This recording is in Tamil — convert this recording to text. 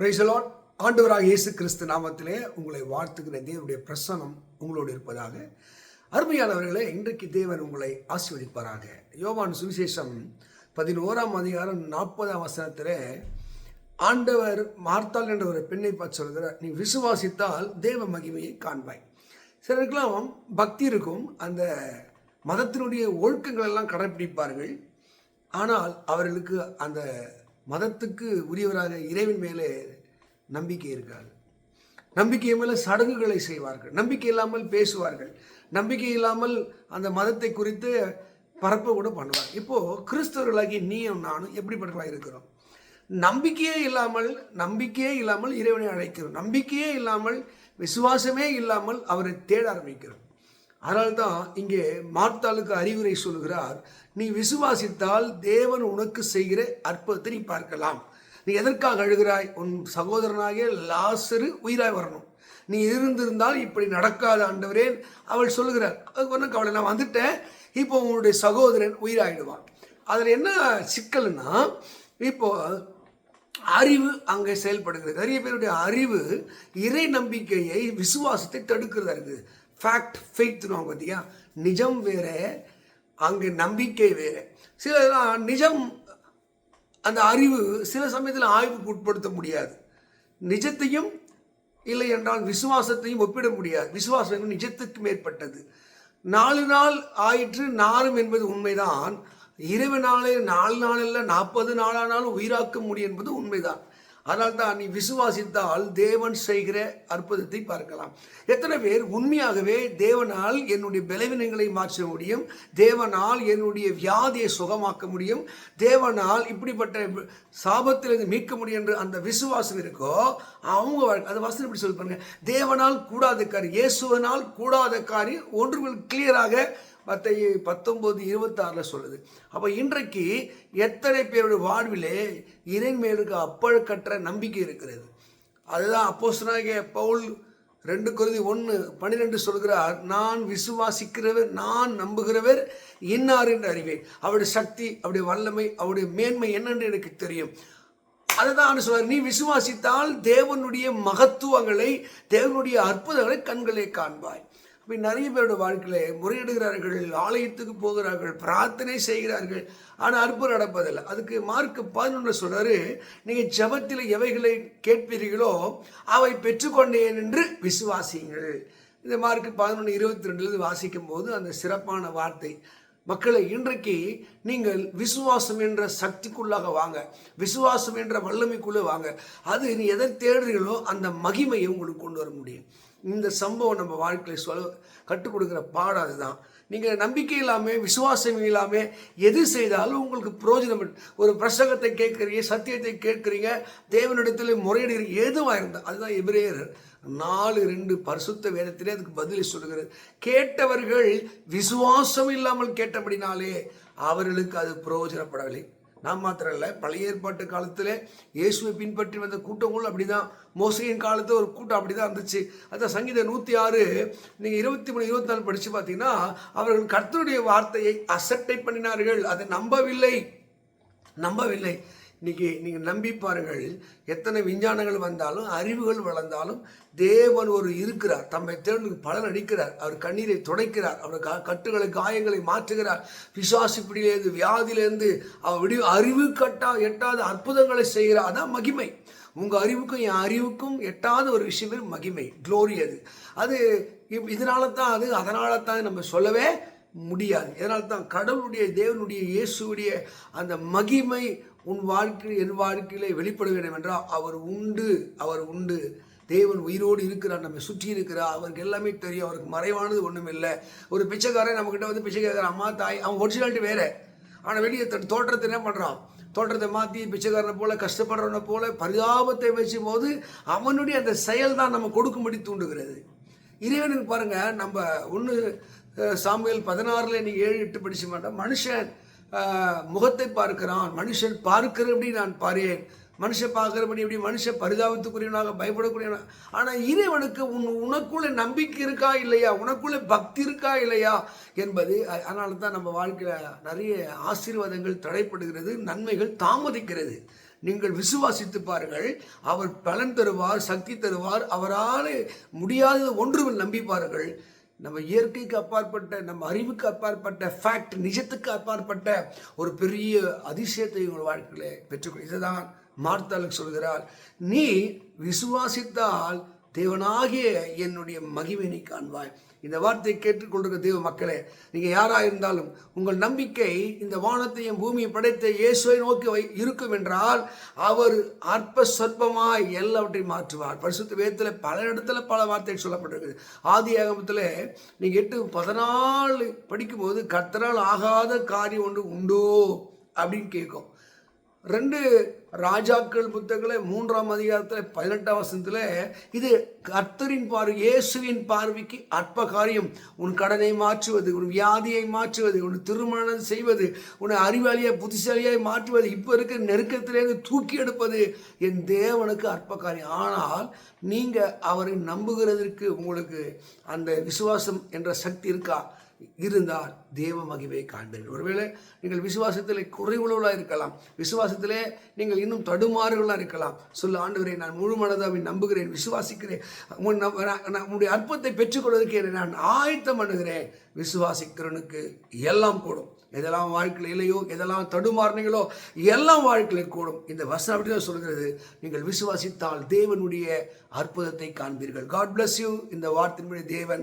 பிரைசலோன் ஆண்டவராக இயேசு கிறிஸ்து நாமத்திலே உங்களை வாழ்த்துகிற தேவனுடைய பிரசனம் உங்களோடு இருப்பதாக. அருமையானவர்களே இன்றைக்கு தேவன் உங்களை ஆசீர்வதிப்பாராக. யோவான் சுவிசேஷம் பதினோராம் அதிகாரம் நாற்பதாம் வசனத்திலே ஆண்டவர் மார்த்தாள் என்ற ஒரு பெண்ணை பார்த்து சொல்கிறார் நீ விசுவாசித்தால் தேவ மகிமையை காண்பாய். சிலருக்கெல்லாம் பக்தி இருக்கும் அந்த மதத்தினுடைய ஒழுக்கங்கள் எல்லாம் கடைப்பிடிப்பார்கள். ஆனால் அவர்களுக்கு அந்த மதத்துக்கு உரியவராக இறைவன் மேலே நம்பிக்கை இருக்காது. நம்பிக்கை மேலே சடங்குகளை செய்வார்கள். நம்பிக்கை இல்லாமல் பேசுவார்கள். நம்பிக்கை இல்லாமல் அந்த மதத்தை குறித்து பரப்ப கூட பண்ணுவார். இப்போது கிறிஸ்தவர்களாகி நீயும் நானும் எப்படிப்பட்டவர்களாக இருக்கிறோம்? நம்பிக்கையே இல்லாமல் நம்பிக்கையே இல்லாமல் இறைவனை அழைக்கிறோம். நம்பிக்கையே இல்லாமல் விசுவாசமே இல்லாமல் அவரை தேட ஆரம்பிக்கிறோம். அதனால்தான் இங்கே மார்த்தாளுக்கு அறிவுரை சொல்கிறார் நீ விசுவாசித்தால் தேவன் உனக்கு செய்கிற அற்புதத்தை நீ பார்க்கலாம். நீ எதற்காக அழுகிறாய்? உன் சகோதரனாகிய லாசரு உயிராய் வரணும். நீ இருந்திருந்தால் இப்படி நடக்காத ஆண்டவரே. அவள் சொல்லுகிறார் அதுக்கு ஒன்றும் கவலை நான் வந்துட்டேன். இப்போ உங்களுடைய சகோதரன் உயிராயிடுவான். அதில் என்ன சிக்கல்னா இப்போ அறிவு அங்கே செயல்படுகிறது. நிறைய பேருடைய அறிவு இறை நம்பிக்கையை விசுவாசத்தை தடுக்கிறதா இருக்குது. ஃபேக்ட் ஃபெய்த்னுவாங்க பார்த்தியா நிஜம் வேற அங்கே நம்பிக்கை வேறு. சில நிஜம் அந்த அறிவு சில சமயத்தில் ஆய்வுக்கு உட்படுத்த முடியாது. நிஜத்தையும் இல்லை என்றால் விசுவாசத்தையும் ஒப்பிட முடியாது. விசுவாசம் என்பது நிஜத்துக்கு மேற்பட்டது. நாலு நாள் ஆயிற்று நாளும் என்பது உண்மைதான். இறைவனாலே நாலு நாள் இல்லை நாற்பது நாளானாலும் உயிராக்க முடியும் என்பது உண்மைதான். அதனால் தான் நீ விசுவாசித்தால் தேவன் செய்கிற அற்புதத்தை பார்க்கலாம். எத்தனை பேர் உண்மையாகவே தேவனால் என்னுடைய பலவீனங்களை மாற்ற முடியும் தேவனால் என்னுடைய வியாதியை சுகமாக்க முடியும் தேவனால் இப்படிப்பட்ட சாபத்திலிருந்து மீட்க முடியும் என்று அந்த விசுவாசம் இருக்கோ அவங்க அந்த வசனம் இப்படி சொல்லி பாருங்க தேவனால் கூடாத காரியம் இயேசுவனால் கூடாத காரியம் ஒன்று கிளியராக மத்திய பத்தொம்போது இருபத்தாறில் சொல்லுது. அப்போ இன்றைக்கு எத்தனை பேருடைய வாழ்விலே இறைன் மேலுக்கு அப்பழுக்கற்ற நம்பிக்கை இருக்கிறது? அதுதான் அப்போஸ்தலனாகிய பவுல் ரெண்டு குருதி ஒன்று பன்னிரெண்டு சொல்கிறார் நான் விசுவாசிக்கிறவர் நான் நம்புகிறவர் இன்னார் என்று அறிவேன். அவருடைய சக்தி அவருடைய வல்லமை அவருடைய மேன்மை என்னென்று எனக்கு தெரியும். அதுதான் சொல்வார் நீ விசுவாசித்தால் தேவனுடைய மகத்துவங்களை தேவனுடைய அற்புதங்களை கண்களே காண்பாய். இப்படி நிறைய பேரோட வாழ்க்கையில் முறையிடுகிறார்கள் ஆலயத்துக்கு போகிறார்கள் பிரார்த்தனை செய்கிறார்கள் ஆனால் அற்புதம் நடப்பதில்லை. அதுக்கு மார்க் பதினொன்று சொல்றாரு நீங்கள் ஜபத்தில் எவைகளை கேட்பீர்களோ அவை பெற்றுக்கொண்டேன் என்று விசுவாசியுங்கள். இந்த மார்க் பதினொன்று இருபத்தி ரெண்டுலேருந்து வாசிக்கும் போது அந்த சிறப்பான வார்த்தை மக்களை இன்றைக்கு நீங்கள் விசுவாசம் என்ற சக்திக்குள்ளாக வாங்க விசுவாசம் என்ற வல்லமைக்குள்ளே வாங்க. அது நீ எதை தேடுறீங்களோ அந்த மகிமையை உங்களுக்கு கொண்டு வர முடியும். இந்த சம்பவம் நம்ம வாழ்க்கையில் சொல் கற்றுக் கொடுக்குற பாடம் அதுதான். நீங்கள் நம்பிக்கை இல்லாமல் விசுவாசம் இல்லாமல் எது செய்தாலும் உங்களுக்கு பிரயோஜனம் ஒரு பிரசங்கத்தை கேட்குறீங்க சத்தியத்தை கேட்குறீங்க தேவனிடத்தில் முறையிடுகிறீங்க எதுவாக இருந்தால் அதுதான் எபிரேயர் நாலு ரெண்டு பரிசுத்த வேதத்திலே அதுக்கு பதிலை சொல்லுகிறது. கேட்டவர்கள் விசுவாசம் இல்லாமல் கேட்டபடினாலே அவர்களுக்கு அது பிரயோஜனப்படவில்லை நான் மாத்திரம் இல்லை பழைய ஏற்பாட்டு காலத்தில் இயேசுவை பின்பற்றி வந்த கூட்டங்களும் அப்படி தான் மோசையின் காலத்தில் ஒரு கூட்டம் அப்படி தான் இருந்துச்சு. அதான் சங்கீதம் நூற்றி ஆறு நீங்கள் இருபத்தி மூணு இருபத்தி நாலு படித்து பார்த்தீங்கன்னா அவர்கள் கர்த்தருடைய வார்த்தையை அசட்டை பண்ணினார்கள். அதை நம்பவில்லை. நம்பவில்லை. இன்னைக்கு நீங்கள் நம்பி பாருங்கள் எத்தனை விஞ்ஞானங்கள் வந்தாலும் அறிவுகள் வளர்ந்தாலும் தேவன் ஒரு இருக்கிறார். தம்மை தேர்ந்து பலன் அடிக்கிறார். அவர் கண்ணீரை துடைக்கிறார். அவர் க கட்டுகளை காயங்களை மாற்றுகிறார். பிசாசு வியாதியிலேருந்து அவர் விடி அறிவு கட்டா எட்டாத அற்புதங்களை செய்கிறார். அதான் மகிமை. உங்கள் அறிவுக்கும் என் அறிவுக்கும் எட்டாத ஒரு விஷயமே மகிமை. க்ளோரி அது. அது இப்- இதனால தான் அது அதனால தான் நம்ம சொல்லவே முடியாது. இதனால தான் கடவுளுடைய தேவனுடைய இயேசுடைய அந்த மகிமை உன் வாழ்க்கையில் என் வாழ்க்கையிலே வெளிப்பட வேண்டும் என்றால் அவர் உண்டு அவர் உண்டு. தேவன் உயிரோடு இருக்கிறார் நம்மை சுற்றி இருக்கிறார். அவருக்கு எல்லாமே தெரியும். அவருக்கு மறைவானது ஒன்றும் இல்லை ஒரு பிச்சைக்காரன் நம்மக்கிட்ட வந்து பிச்சை கேட்குற அம்மா தாய். அவன் ஒரிஜினாலிட்டி வேற. ஆனால் வெளியே தன் தோற்றத்தை என்ன பண்ணுறான் தோற்றத்தை மாற்றி பிச்சைக்காரனை போல கஷ்டப்படுறவனை போல பரிதாபத்தை வச்சும் போது அவனுடைய அந்த செயல் தான் நம்ம கொடுக்கும்படி தூண்டுகிறது. இறைவனுக்கு பாருங்கள் நம்ம ஒன்று சாமியல் பதினாறில் நீங்கள் ஏழு எட்டு படிச்சு மாட்டோம் மனுஷன் முகத்தை பார்க்கிறான். மனுஷன் பார்க்கிறபடி நான் பாரேன் மனுஷன் பார்க்கிறபடி எப்படி மனுஷன் பரிதாபத்துக்குரியவனாக பயப்படக்கூடியவனா? ஆனால் இறைவனுக்கு உன் உனக்குள்ளே நம்பிக்கை இருக்கா இல்லையா? உனக்குள்ளே பக்தி இருக்கா இல்லையா? என்பது அதனால தான் நம்ம வாழ்க்கையில் நிறைய ஆசீர்வாதங்கள் தடைப்படுகிறது நன்மைகள் தாமதிக்கிறது. நீங்கள் விசுவாசித்து பாருங்கள். அவர் பலன் தருவார் சக்தி தருவார். அவரால் முடியாதது ஒன்றும் நம்பி பாருங்கள். நம்ம இயற்கைக்கு அப்பாற்பட்ட நம்ம அறிவுக்கு அப்பாற்பட்ட ஃபேக்ட் நிஜத்துக்கு அப்பாற்பட்ட ஒரு பெரிய அதிசயத்தை உங்கள் வாழ்க்கையில் பெற்றுக்கொள் இதுதான் மார்த்தாளுக்கு சொல்கிறார். நீ விசுவாசித்தால் தேவனாகிய என்னுடைய மகிமை காண்பாய். இந்த வார்த்தையை கேட்டுக்கொண்டிருக்க தேவ மக்களே நீங்கள் யாராக இருந்தாலும் உங்கள் நம்பிக்கை இந்த வானத்தையும் பூமியை படைத்த இயேசுவை நோக்கி வை இருக்கும் என்றால் அவர் அற்ப சொற்பமாய் எல்லாவற்றையும் மாற்றுவார். பரிசுத்த வேதத்தில் பல இடத்துல பல வார்த்தைகள் சொல்லப்பட்டிருக்குது. ஆதி ஆகமத்தில் நீங்கள் எட்டு பதினாலு படிக்கும்போது கத்தனால் ஆகாத காரியம் ஒன்று உண்டோ அப்படின்னு கேட்கும். ரெண்டு ராஜாக்கள் புத்தகத்தில் மூன்றாம் அதிகாரத்தில் பதினெட்டாம் வசனத்தில் இது கர்த்தரின் பார்வை இயேசுவின் பார்வைக்கு அற்ப காரியம் உன் கடனை மாற்றுவது உன் வியாதியை மாற்றுவது உன் திருமணம் செய்வது உன்னை அறிவாளியாக புத்திசாலியாய் மாற்றுவது இப்போ இருக்கிற நெருக்கத்திலேருந்து தூக்கி எடுப்பது என் தேவனுக்கு அற்ப காரியம் ஆனால் நீங்கள் அவரை நம்புகிறதற்கு உங்களுக்கு அந்த விசுவாசம் என்ற சக்தி இருக்கா? இருந்தால் தேவ மகிமையை காண்பீர்கள். ஒருவேளை நீங்கள் விசுவாசத்தில் குறைவுள்ளவர்களாக இருக்கலாம். விசுவாசத்திலே நீங்கள் இன்னும் தடுமாறுகளாக இருக்கலாம். சொல்ல ஆண்டவரே நான் முழு மனதாவை நம்புகிறேன் விசுவாசிக்கிறேன். உன் நான் உன்னுடைய அற்பத்தை பெற்றுக்கொள்வதற்கு என்னை நான் ஆயத்தம் பண்ணுகிறேன். விசுவாசிக்கிறவனுக்கு எல்லாம் கூடும். எதெல்லாம் வாழ்க்கையில் இல்லையோ எதெல்லாம் தடுமாறினீங்களோ எல்லாம் வாழ்க்கையில் கூடும். இந்த வசனம் அப்படி தான் சொல்கிறது நீங்கள் விசுவாசித்தால் தேவனுடைய அற்புதத்தை காண்பீர்கள். காட் பிளஸ் யூ இந்த வார்த்தையினுடைய தேவன்